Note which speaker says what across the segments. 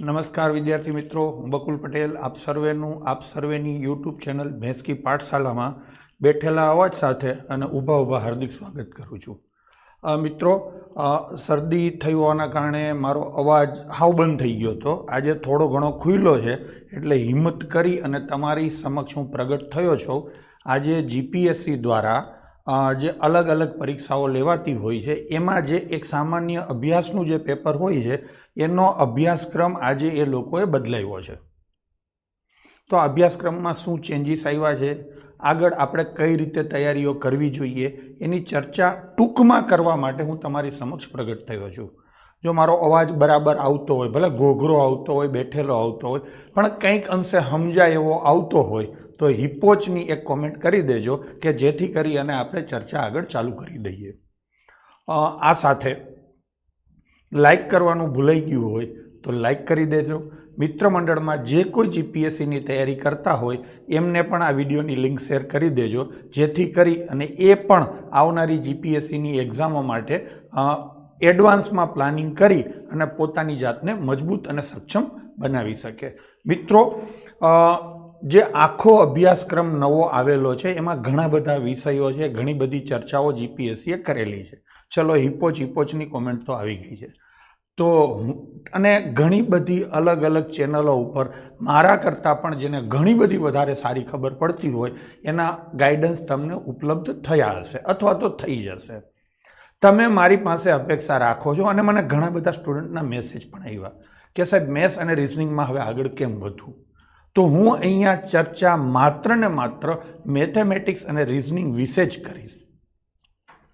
Speaker 1: નમસ્કાર વિદ્યાર્થી મિત્રો, હું બકુલ પટેલ. આપ સર્વેનું, આપ સર્વેની યુટ્યુબ ચેનલ ભેંસકી પાઠશાલામાં બેઠેલા અવાજ સાથે અને ઊભા ઊભા હાર્દિક સ્વાગત કરું છું. મિત્રો શરદી થઈ હોવાના કારણે મારો અવાજ હાવ બંધ થઈ ગયો હતો. આજે થોડો ઘણો ખુલ્લો છે, એટલે હિંમત કરી અને તમારી સમક્ષ હું પ્રગટ થયો છું. આજે જીપીએસસી દ્વારા જે અલગ અલગ પરીક્ષાઓ લેવાતી હોય છે, એમાં જે એક સામાન્ય અભ્યાસનું જે પેપર હોય છે, એનો અભ્યાસક્રમ આજે એ લોકોએ બદલાવ્યો છે. તો અભ્યાસક્રમમાં શું ચેન્જીસ આવ્યા છે? આગળ આપણે કઈ રીતે તૈયારીઓ કરવી જોઈએ? એની ચર્ચા ટૂંકમાં કરવા માટે હું તમારી સમક્ષ પ્રગટ થયો છું. જો મારો અવાજ બરાબર આવતો હોય, ભલે ઘોઘરો આવતો હોય, બેઠેલો આવતો હોય, પણ કંઈક અંશે સમજાય એવો આવતો હોય તો હિપોચની એક કોમેન્ટ કરી દેજો કે જેથી કરી અને આપણે ચર્ચા આગળ ચાલુ કરી દઈએ. આ સાથે લાઈક કરવાનું ભૂલાઈ ગયું હોય તો લાઈક કરી દેજો. મિત્ર મંડળમાં જે કોઈ જીપીએસસીની તૈયારી કરતા હોય એમને પણ આ વિડીયોની લિંક શેર કરી દેજો. જેથી કરી અને એ પણ આવનારી જીપીએસસીની એક્ઝામો માટે એડવાન્સમાં પ્લાનિંગ કરી અને પોતાની જાતને મજબૂત અને સક્ષમ બનાવી શકે. મિત્રો જે આખો અભ્યાસક્રમ નવો આવેલો છે, એમાં ઘણા બધા વિષયો છે, ઘણી બધી ચર્ચાઓ જીપીએસસીએ કરેલી છે. ચલો હિપોચ હિપોચની કોમેન્ટ તો આવી ગઈ છે. તો અને ઘણી બધી અલગ અલગ ચેનલો ઉપર મારા કરતાં પણ જેને ઘણી બધી વધારે સારી ખબર પડતી હોય, એના ગાઈડન્સ તમને ઉપલબ્ધ થયા હશે અથવા તો થઈ જશે. તમે મારી પાસે અપેક્ષા રાખો છો અને મને ઘણા બધા સ્ટુડન્ટના મેસેજ પણ આવ્યા કે સાહેબ મેથ્સ અને રિઝનિંગમાં હવે આગળ કેમ વધવું? તો હું અહીંયા ચર્ચા માત્ર ને માત્ર મેથેમેટિક્સ અને રિઝનિંગ વિશે જ કરીશ.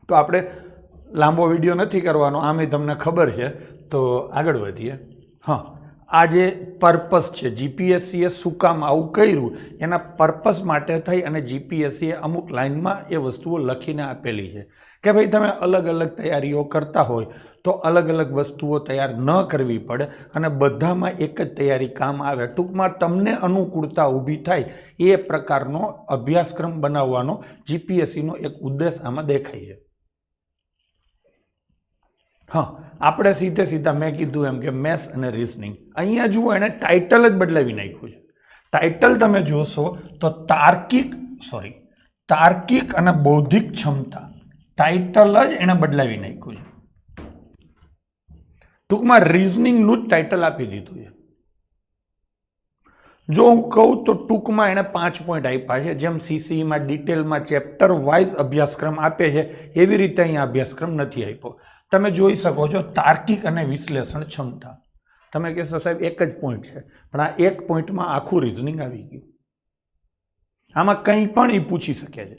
Speaker 1: તો આપણે લાંબો વીડિયો નથી કરવાનો, આમે તમને ખબર છે. તો આગળ વધીએ. હા. આ જે પર્પસ છે જીપીએસસીએ શું કામ આવું કર્યું? એના પર્પસ માટે થઈ અને જીપીએસસીએ અમુક લાઇનમાં એ વસ્તુઓ લખીને આપેલી છે. કે ભાઈ તમે અલગ અલગ તૈયારીઓ કરતા હોય તો અલગ અલગ વસ્તુઓ તૈયાર ન કરવી પડે અને બધામાં એક જ તૈયારી કામ આવે. ટૂંકમાં તમને અનુકૂળતા ઊભી થાય એ પ્રકારનો અભ્યાસક્રમ બનાવવાનો જીપીએસસીનો એક ઉદ્દેશ આમાં દેખાય છે. હા, આપણે સીધે સીધા મેં કીધું એમ કે મેથ્સ અને રિઝનિંગ અહીંયા જુઓ એણે ટાઇટલ જ બદલાવી નાખ્યું છે. ટાઇટલ તમે જોશો તો તાર્કિક સોરી તાર્કિક અને બૌદ્ધિક ક્ષમતા. ટાઇટલ જ એણે બદલાવી નાખ્યું છે. ટૂંકમાં રિઝનિંગનું જ ટાઇટલ આપી દીધું છે. જો હું કહું તો ટૂંકમાં એણે પાંચ પોઈન્ટ આપ્યા છે. જેમ સીસીઈમાં ડિટેલમાં ચેપ્ટર વાઇઝ અભ્યાસક્રમ આપે છે, એવી રીતે અહીંયા અભ્યાસક્રમ નથી આપ્યો. તમે જોઈ શકો છો તાર્કિક અને વિશ્લેષણ ક્ષમતા. તમે કહેશો, સાહેબ, એક જ પોઈન્ટ છે. પણ આ એક પોઈન્ટમાં આખું રિઝનિંગ આવી ગયું. આમાં કંઈ પણ એ પૂછી શકે છે.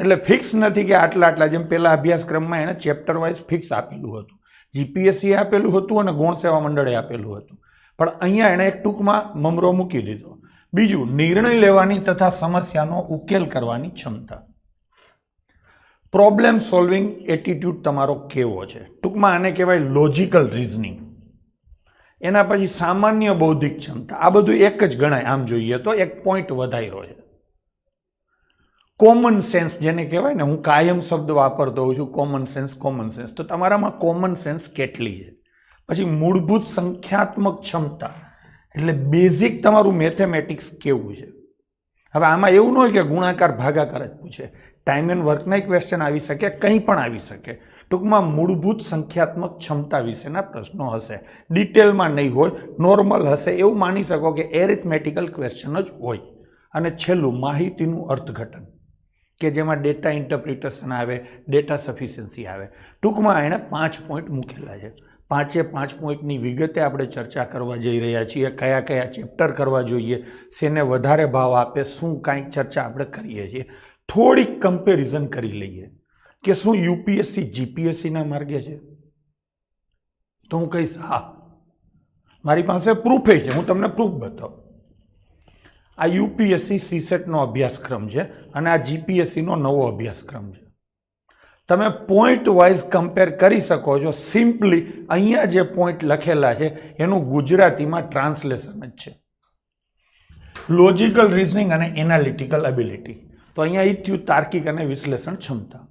Speaker 1: એટલે ફિક્સ નથી કે આટલા આટલા. જેમ પહેલા અભ્યાસક્રમમાં એણે ચેપ્ટર વાઇઝ ફિક્સ આપેલું હતું. જીપીએસસીએ આપેલું હતું અને ગૌણ સેવા મંડળે આપેલું હતું. પણ અહીંયા એણે એક ટૂંકમાં મમરો મૂકી દીધો. બીજું, નિર્ણય લેવાની તથા સમસ્યાનો ઉકેલ કરવાની ક્ષમતા. પ્રોબ્લેમ સોલ્વિંગ એટીટ્યૂડ તમારો કેવો છે? ટૂંકમાં આને કહેવાય લોજિકલ રિઝનિંગ એના પછી સામાન્ય બૌદ્ધિક ક્ષમતા. આ બધું એક જ ગણાય. આમ જોઈએ તો એક પોઈન્ટ વધાર્યો છે. કોમન સેન્સ જેને કહેવાય ને, હું કાયમ શબ્દ વાપરતો હોઉં છું કોમન સેન્સ કોમન સેન્સ તો તમારામાં કોમન સેન્સ કેટલી છે? પછી મૂળભૂત સંખ્યાત્મક ક્ષમતા. એટલે બેઝિક તમારું મેથેમેટિક્સ કેવું છે? હવે આમાં એવું ન હોય કે ગુણાકાર, ભાગાકાર જ પૂછે. ટાઈમ એન્ડ વર્કના ક્વેશ્ચન આવી શકે, કંઈ પણ આવી શકે. ટૂંકમાં મૂળભૂત સંખ્યાત્મક ક્ષમતા વિશેના પ્રશ્નો હશે. ડિટેલમાં નહીં હોય નોર્મલ હશે, એવું માની શકો કે એરિથમેટિકલ ક્વેશ્ચન જ હોય. અને છેલ્લું, માહિતીનું અર્થઘટન, કે જેમાં ડેટા ઇન્ટરપ્રિટેશન આવે ડેટા સફિશિયન્સી આવે. ટૂંકમાં એણે પાંચ પોઈન્ટ મૂકેલા છે. પાંચે પાંચ પોઈન્ટની વિગતે આપણે ચર્ચા કરવા જઈ રહ્યા છીએ, કયા કયા ચેપ્ટર કરવા જોઈએ, શેને વધારે ભાવ આપે, શું કાંઈ ચર્ચા આપણે કરીએ છીએ. થોડીક કમ્પેરિઝન કરી લઈએ કે શું યુપીએસસી જીપીએસસીના માર્ગે છે? તો હું કહીશ, હા, મારી પાસે પ્રૂફે છે. હું તમને પ્રૂફ બતાવું. આ યુપીએસસી સીસેટનો અભ્યાસક્રમ છે અને આ જીપીએસસીનો નવો અભ્યાસક્રમ છે. તમે પોઈન્ટ વાઇઝ કમ્પેર કરી શકો છો. સિમ્પલી અહીંયા જે પોઈન્ટ લખેલા છે, એનું ગુજરાતીમાં ટ્રાન્સલેશન જ છે. લોજિકલ રિઝનિંગ અને એનાલિટિકલ એબિલિટી તો અહીંયા એ થયું તાર્કિક અને વિશ્લેષણ ક્ષમતા.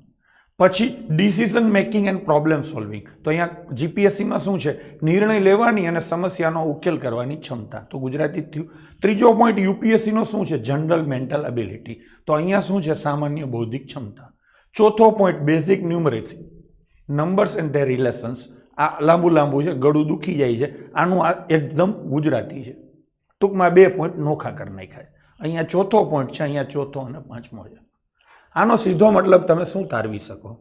Speaker 1: પછી decision making and problem solving તો અહીંયા જીપીએસસીમાં શું છે? નિર્ણય લેવાની અને સમસ્યાનો ઉકેલ કરવાની ક્ષમતા. તો ગુજરાતી થયું. ત્રીજો પોઈન્ટ યુપીએસસીનો શું છે? જનરલ મેન્ટલ એબિલિટી તો અહીંયા શું છે? સામાન્ય બૌદ્ધિક ક્ષમતા. ચોથો point basic numeracy numbers and their relations આ લાંબુ લાંબુ છે. ગળું દુખી જાય છે. આનું આ એકદમ ગુજરાતી છે. ટૂંકમાં બે પોઈન્ટ નોખા કરી નાખ્યા અહીંયા ચોથો પોઈન્ટ છે, અહીંયા ચોથો અને પાંચમો છે. આનો સીધો મતલબ તમે શું તારવી શકો?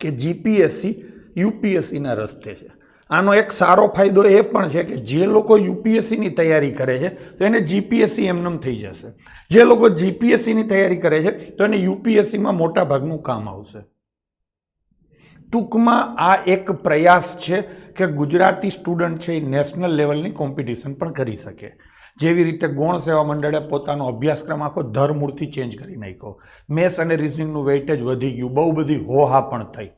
Speaker 1: કે જીપીએસસી યુપીએસસીના રસ્તે છે. આનો એક સારો ફાયદો એ પણ છે કે જે લોકો યુપીએસસીની તૈયારી કરે છે, તો એને જીપીએસસી એમનેમ થઈ જશે. જે લોકો જીપીએસસીની તૈયારી કરે છે, તો એને યુપીએસસીમાં મોટા ભાગનું કામ આવશે. ટૂંકમાં આ એક પ્રયાસ છે કે ગુજરાતી સ્ટુડન્ટ છે એ નેશનલ લેવલની કોમ્પિટિશન પણ કરી શકે. જેવી રીતે ગૌણ સેવા મંડળે પોતાનો અભ્યાસક્રમ આખો ધરમૂળથી ચેન્જ કરી નાખ્યો. મેથ્સ અને રિઝનિંગનું વેઇટેજ વધી ગયું. બહુ બધી હોહા પણ થઈ.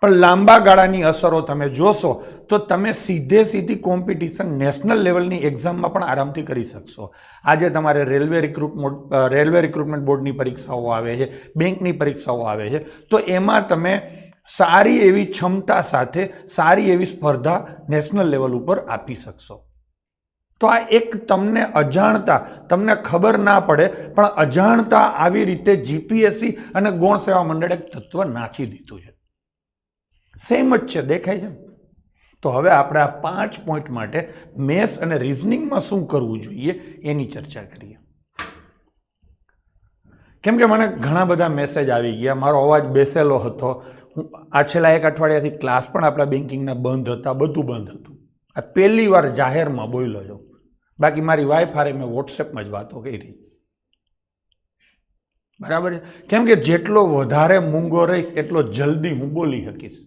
Speaker 1: પણ લાંબા ગાળાની અસરો તમે જોશો તો તમે સીધે સીધી કોમ્પિટિશન નેશનલ લેવલની એક્ઝામમાં પણ આરામથી કરી શકશો. આજે તમારે રેલવે રિક્રુટમેન્ટ રેલવે રિક્રુટમેન્ટ બોર્ડની પરીક્ષાઓ આવે છે, બેંકની પરીક્ષાઓ આવે છે. તો એમાં તમે સારી એવી ક્ષમતા સાથે, સારી એવી સ્પર્ધા નેશનલ લેવલ ઉપર આપી શકશો. તો આ એક તમને અજાણતા, તમને ખબર ના પડે, પણ અજાણતા આવી રીતે જીપીએસસી અને ગૌણ સેવા મંડળે તત્વ નાખી દીધું છે. સેમ જ છે, દેખાય છે તો હવે આપણે આ પાંચ પોઈન્ટ માટે મેથ્સ અને રિઝનિંગમાં શું કરવું જોઈએ એની ચર્ચા કરીએ. કેમ કે મને ઘણા બધા મેસેજ આવી ગયા, મારો અવાજ બેસેલો હતો. હું આ છેલ્લા એક અઠવાડિયાથી ક્લાસ પણ આપણા બેન્કિંગના બંધ હતા, બધું બંધ હતું. આ પહેલી વાર જાહેરમાં બોલ્યો છું. બાકી મારી વાઈફ હારે મેં વોટ્સએપમાં જ વાતો કરી. બરાબર છે? કેમ કે જેટલો વધારે મૂંગો રહીશ, એટલો જલ્દી હું બોલી શકીશ.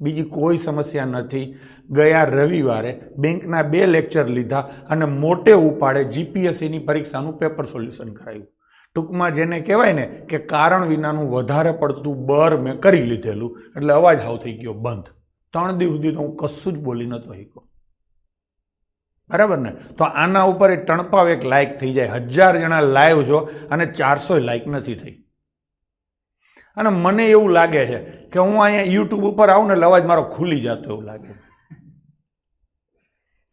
Speaker 1: બીજી કોઈ સમસ્યા નથી. ગયા રવિવારે બેંકના બે લેક્ચર લીધા અને મોટે ઉપાડે જીપીએસસીની પરીક્ષાનું પેપર સોલ્યુશન કરાયું. ટૂંકમાં જેને કહેવાય ને કે કારણ વિનાનું વધારે પડતું બર મેં કરી લીધેલું. એટલે અવાજ હાવ થઈ ગયો બંધ. ત્રણ દિવસ સુધી તો હું કશું જ બોલી નહોતો શીખો બરાબર ને? તો આના ઉપર એ ટણપાવ એક લાઇક થઈ જાય. હજાર જણા લાઈવ છો અને ચારસો લાઇક નથી થઈ. અને મને એવું લાગે છે કે હું અહીંયા યુટ્યુબ ઉપર આવું ને લવાજ મારો ખુલી જતો એવું લાગે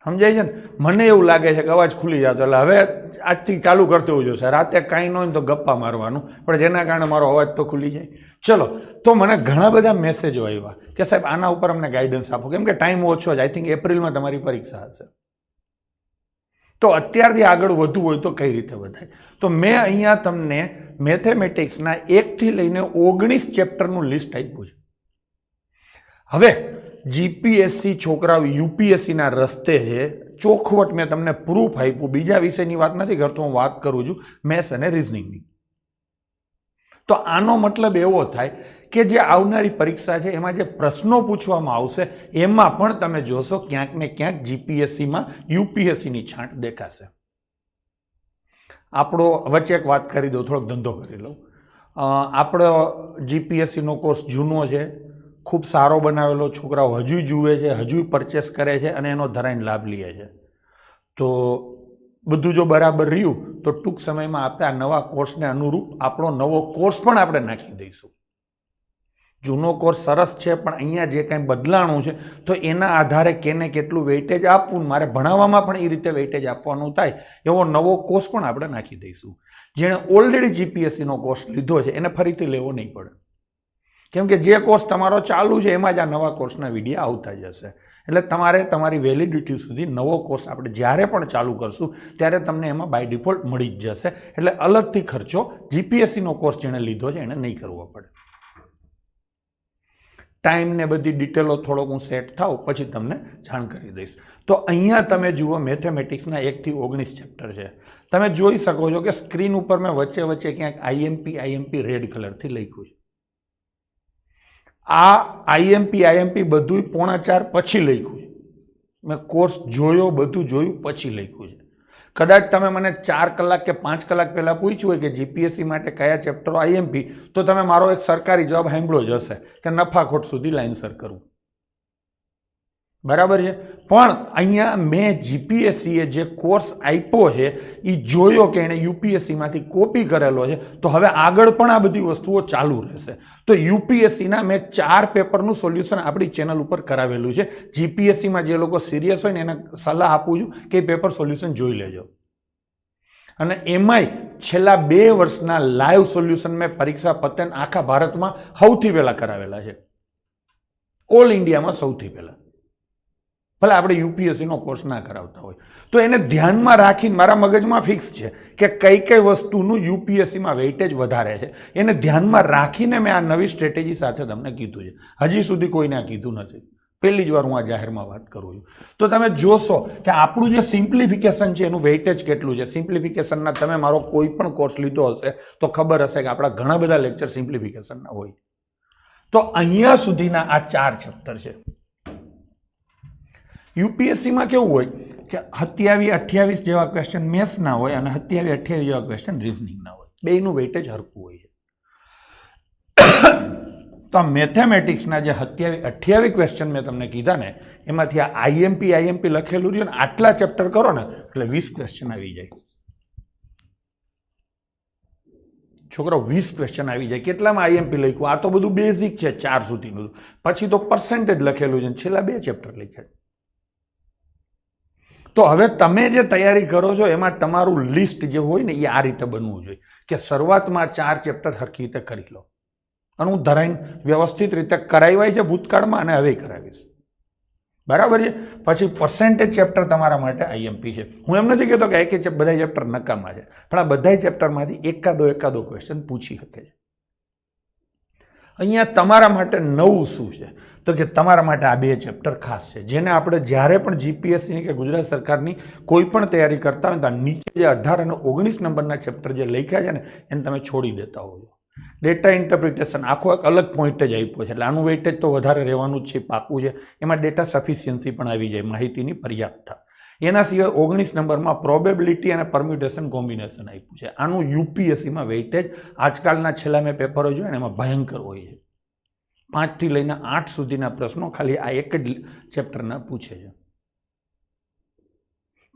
Speaker 1: સમજાય છે ને? મને એવું લાગે છે કે અવાજ ખુલી જતો એટલે હવે આજથી ચાલુ કરતો હોવું જોશે રાતે કાંઈ ન હોય તો ગપ્પા મારવાનું. પણ જેના કારણે મારો અવાજ તો ખુલી જાય. ચલો, તો મને ઘણા બધા મેસેજો આવ્યા કે સાહેબ, આના ઉપર અમને ગાઈડન્સ આપો. કેમ કે ટાઈમ ઓછો છે. આઈ થિંક એપ્રિલમાં તમારી પરીક્ષા હશે. તો અત્યારથી આગળ વધવું હોય તો કઈ રીતે વધાય? તો મેં અહીંયા તમને મેથેમેટિક્સના એકથી લઈને ઓગણીસ ચેપ્ટરનું લિસ્ટ આપ્યું છે. હવે જીપીએસસી છોકરાઓ યુપીએસસીના રસ્તે છે. ચોખવટ મેં તમને પ્રૂફ આપ્યું. બીજા વિષયની વાત નથી કરતો, હું વાત કરું છું. મેથ્સ અને રિઝનિંગની તો આનો મતલબ એવો થાય કે જે આવનારી પરીક્ષા છે, એમાં જે પ્રશ્નો પૂછવામાં આવશે, એમાં પણ તમે જોશો ક્યાંક ને ક્યાંક જીપીએસસીમાં યુપીએસસીની છાંટ દેખાશે. આપણો, વચ્ચે એક વાત કરી દઉં, થોડોક ધંધો કરી લઉં. આપણો જીપીએસસીનો કોર્સ જૂનો છે, ખૂબ સારો બનાવેલો છોકરાઓ હજુ જુએ છે, હજુ પરચેસ કરે છે અને એનો ધરાઈને લાભ લે છે. તો બધું જો બરાબર રહ્યું, તો ટૂંક સમયમાં આપણે આ નવા કોર્સને અનુરૂપ આપણો નવો કોર્સ પણ આપણે નાખી દઈશું. જૂનો કોર્સ સરસ છે, પણ અહીંયા જે કાંઈ બદલાણું છે, તો એના આધારે કેને કેટલું વેઇટેજ આપવું મારે ભણાવવામાં પણ એ રીતે વેઇટેજ આપવાનું થાય, એવો નવો કોર્સ પણ આપણે નાખી દઈશું. જેણે ઓલરેડી જીપીએસસીનો કોર્સ લીધો છે, એને ફરીથી લેવો નહીં પડે. કેમ કે જે કોર્સ તમારો ચાલુ છે, એમાં જ આ નવા કોર્સના વિડીયા આવતા જશે. એટલે તમારે તમારી વેલિડિટી સુધી નવો કોર્સ આપણે જ્યારે પણ ચાલુ કરશું, ત્યારે તમને એમાં બાય ડિફોલ્ટ મળી જ જશે. એટલે અલગથી ખર્ચો જીપીએસસીનો કોર્સ જેણે લીધો છે એણે નહીં કરવો પડે. ટાઈમ ને બધી ડિટેલો થોડોક હું સેટ થાઉં, પછી તમને જાણ કરી દઈશ. તો અહીંયા તમે જુઓ, મેથેમેટિક્સના એકથી ઓગણીસ ચેપ્ટર છે. તમે જોઈ શકો છો કે સ્ક્રીન ઉપર મેં વચ્ચે વચ્ચે ક્યાંક આઈએમપી આઈએમપી રેડ કલરથી લખ્યું છે. આ આઈએમપી આઈએમપી બધું પોણા ચાર પછી લખ્યું છે. મેં કોર્સ જોયો, બધું જોયું, પછી લખ્યું છે. કદાચ તમે મને ચાર કલાક કે પાંચ કલાક પહેલાં પૂછ્યું હોય કે જીપીએસસી માટે કયા ચેપ્ટરો આઈએમપી તો તમે મારો એક સરકારી જવાબ સાંભળ્યો જ હશે કે નફાખોટ સુધી લાઇનસર કરવું. બરાબર છે? પણ અહીંયા મેં જીપીએસસીએ જે કોર્સ આપ્યો છે એ જોયો કે એણે યુપીએસસીમાંથી કોપી કરેલો છે, તો હવે આગળ પણ આ બધી વસ્તુઓ ચાલુ રહેશે. તો યુપીએસસીના મેં ચાર પેપરનું સોલ્યુશન આપણી ચેનલ ઉપર કરાવેલું છે. જીપીએસસીમાં જે લોકો સિરિયસ હોય ને, એને સલાહ આપું છું કે પેપર સોલ્યુશન જોઈ લેજો. અને એમાંય છેલ્લા બે વર્ષના લાઈવ સોલ્યુશન મેં પરીક્ષા પતન આખા ભારતમાં સૌથી પહેલાં કરાવેલા છે. ઓલ ઇન્ડિયામાં સૌથી પહેલાં. ભલે આપણે યુપીએસસીનો કોર્સ ના કરાવતા હોય. તો એને ધ્યાનમાં રાખીને મારા મગજમાં ફિક્સ છે કે કઈ કઈ વસ્તુનું યુપીએસસીમાં વેઇટેજ વધારે છે. એને ધ્યાનમાં રાખીને મેં આ નવી સ્ટ્રેટેજી સાથે તમને કીધું છે. હજી સુધી કોઈને આ કીધું નથી. પહેલી જ વાર હું આ જાહેરમાં વાત કરું છું. તો તમે જોશો કે આપણું જે સિમ્પ્લિફિકેશન છે, એનું વેઇટેજ કેટલું છે? સિમ્પ્લિફિકેશનના તમે મારો કોઈ પણ કોર્સ લીધો હશે, તો ખબર હશે કે આપણા ઘણા બધા લેક્ચર સિમ્પ્લિફિકેશનના હોય. તો અહીંયા સુધીના આ ચાર ચેપ્ટર છે. યુપીએસસીમાં કેવું હોય કે સત્યાવી અઠ્યાવીસ જેવા ક્વેશ્ચન મેથ્સના હોય અને સત્યાવી અઠ્યાવીસ જેવા ક્વેશ્ચન રિઝનિંગના હોય. બેયનું જ હરખું હોય છે. તો આ મેથેમેટિક્સના જે સત્યાવી અઠ્યાવી ક્વેશ્ચન મેં તમને કીધા ને, એમાંથી આ આઈએમપી આઈએમપી લખેલું રહ્યું ને, આટલા ચેપ્ટર કરો ને, એટલે વીસ ક્વેશ્ચન આવી જાય. છોકરો, વીસ ક્વેશ્ચન આવી જાય. કેટલામાં આઈએમપી લખ્યું? આ તો બધું બેઝિક છે, ચાર સુધીનું. પછી તો પર્સન્ટેજ લખેલું છે છેલ્લા બે ચેપ્ટર લખ્યા તો હવે તમે જે તૈયારી કરો છો, એમાં તમારું લિસ્ટ જે હોય ને, એ આ રીતે બનવું જોઈએ કે શરૂઆતમાં ચાર ચેપ્ટર હરખી રીતે કરી લો. અને હું ધરાઈને વ્યવસ્થિત રીતે કરાવ્યા છે ભૂતકાળમાં અને હવે કરાવીશ. બરાબર છે? પછી પર્સન્ટેજ ચેપ્ટર તમારા માટે આઈએમપી છે. હું એમ નથી કહેતો કે એક ચેપ બધા ચેપ્ટર નકામા છે, પણ આ બધા ચેપ્ટરમાંથી એકાદો એકાદો ક્વેશ્ચન પૂછી શકે છે. અહીંયા તમારા માટે નવું શું છે? તો કે તમારા માટે આ બે ચેપ્ટર ખાસ છે. જેને આપણે જ્યારે પણ જીપીએસસીની કે ગુજરાત સરકારની કોઈ પણ તૈયારી કરતા હોય તો આ નીચે જે અઢાર અને ઓગણીસ નંબરના ચેપ્ટર જે લખ્યા છે ને, એને તમે છોડી દેતા હોવ ડેટા ઇન્ટરપ્રિટેશન આખો એક અલગ પોઈન્ટ જ આપ્યો છે. એટલે આનું વેઇટેજ તો વધારે રહેવાનું જ છે, પાકું છે. એમાં ડેટા સફિશિયન્સી પણ આવી જાય, માહિતીની પર્યાપ્તતા. એના સિવાય ઓગણીસ નંબરમાં પ્રોબેબિલિટી અને પરમ્યુટેશન કોમ્બિનેશન આપ્યું છે. આનું યુપીએસસીમાં વેઇટેજ આજકાલના છેલ્લા મેં પેપરો જોયા ને, એમાં ભયંકર હોય છે. પાંચથી લઈને આઠ સુધીના પ્રશ્નો ખાલી આ એક જ ચેપ્ટરના પૂછે છે.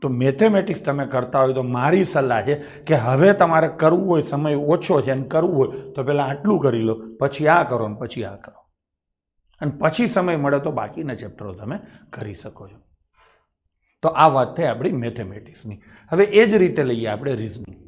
Speaker 1: તો મેથેમેટિક્સ તમે કરતા હોય તો મારી સલાહ છે કે હવે તમારે કરવું હોય, સમય ઓછો છે અને કરવું હોય તો પહેલાં આટલું કરી લો, પછી આ કરો ને પછી આ કરો. અને પછી સમય મળે તો બાકીના ચેપ્ટરો તમે કરી શકો છો. તો આ વાત થઈ આપણી મેથેમેટિક્સની. હવે એ જ રીતે લઈએ આપણે રિઝનિંગ.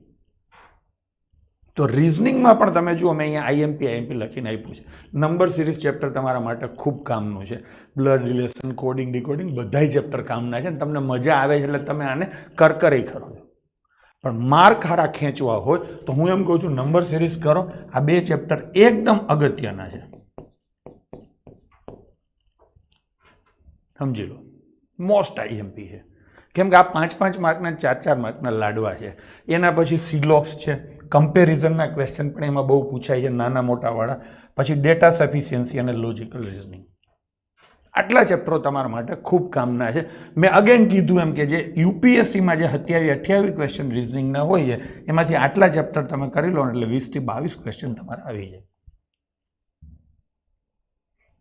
Speaker 1: તો રિઝનિંગમાં પણ તમે જુઓ, મેં અહીંયા આઈએમપી આઈએમપી લખીને આપ્યું છે. નંબર સિરીઝ ચેપ્ટર તમારા માટે ખૂબ કામનું છે. બ્લડ રિલેશન કોડિંગ ડિકોડિંગ બધાય ચેપ્ટર કામના છે તમને મજા આવે છે એટલે તમે આને કરકરી કરો પણ માર્ક હારા ખેંચવા હોય તો હું એમ કહું છું નંબર સિરીઝ કરો. આ બે ચેપ્ટર એકદમ અગત્યના છે. સમજી લો. મોસ્ટ આઈએમપી છે. કેમ કે આ પાંચ પાંચ માર્કના ચાર ચાર માર્કના લાડવા છે. એના પછી સિલોક્સ છે. કમ્પેરિઝનના ક્વેશ્ચન પણ એમાં બહુ પૂછાય છે નાના મોટાવાળા. પછી ડેટા સફિશિયન્સી અને લોજિકલ રિઝનિંગ આટલા ચેપ્ટરો તમારા માટે ખૂબ કામના છે. મેં અગેન કીધું એમ કે જે યુપીએસસીમાં જે સત્યાવીસ અઠ્યાવીસ ક્વેશ્ચન રિઝનિંગના હોય છે, એમાંથી આટલા ચેપ્ટર તમે કરી લો એટલે વીસથી બાવીસ ક્વેશ્ચન તમારે આવી જાય.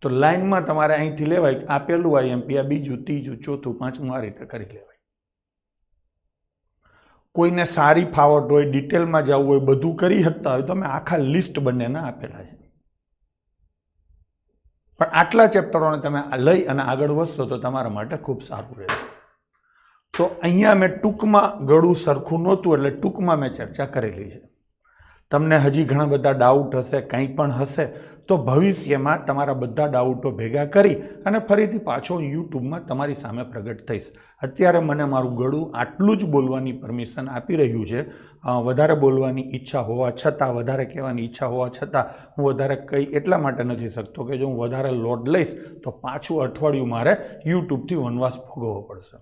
Speaker 1: તો લાઇનમાં તમારે અહીંથી લેવાય આપેલું આઈએમપી આ બીજું, ત્રીજું, ચોથું, પાંચમું આ રીતે કરી લેવાય. કોઈને સારી ફાવટ હોય, ડિટેલમાં જવું હોય, બધું કરી શકતા હોય, તો અમે આખા લિસ્ટ બંનેના આપેલા છે. પણ આટલા ચેપ્ટરોને તમે લઈ અને આગળ વધશો તો તમારા માટે ખૂબ સારું રહેશે. તો અહીંયા મેં ટૂંકમાં ગળું સરખું નહોતું એટલે ટૂંકમાં મેં ચર્ચા કરેલી છે. તમને હજી ઘણા બધા ડાઉટ હશે, કંઈ પણ હશે, તો ભવિષ્યમાં તમારા બધા ડાઉટો ભેગા કરી અને ફરીથી પાછો યુટ્યુબમાં તમારી સામે પ્રગટ થઈશ. અત્યારે મને મારું ગળું આટલું જ બોલવાની પરમિશન આપી રહ્યું છે. વધારે બોલવાની ઈચ્છા હોવા છતાં, વધારે કહેવાની ઈચ્છા હોવા છતાં, હું વધારે કંઈ એટલા માટે નથી શકતો કે જો હું વધારે લોડ લઈશ, તો પાછું અઠવાડિયું મારે યુટ્યુબથી વનવાસ ભોગવવો પડશે.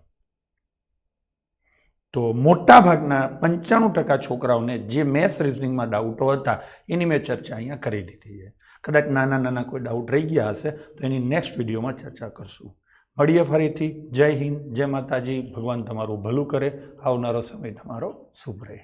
Speaker 1: તો મોટા ભાગના પંચાણું ટકા છોકરાઓને જે મેથ્સ રિઝનિંગમાં ડાઉટો હતા, એની મેં ચર્ચા અહીંયા કરી દીધી છે. કદાચ નાના નાના કોઈ ડાઉટ રહી ગયા હશે, તો એની નેક્સ્ટ વિડીયોમાં ચર્ચા કરશું. મળીએ ફરીથી. જય હિન્દ. જય માતાજી. ભગવાન તમારું ભલું કરે. આવનારો સમય તમારો શુભ રહે.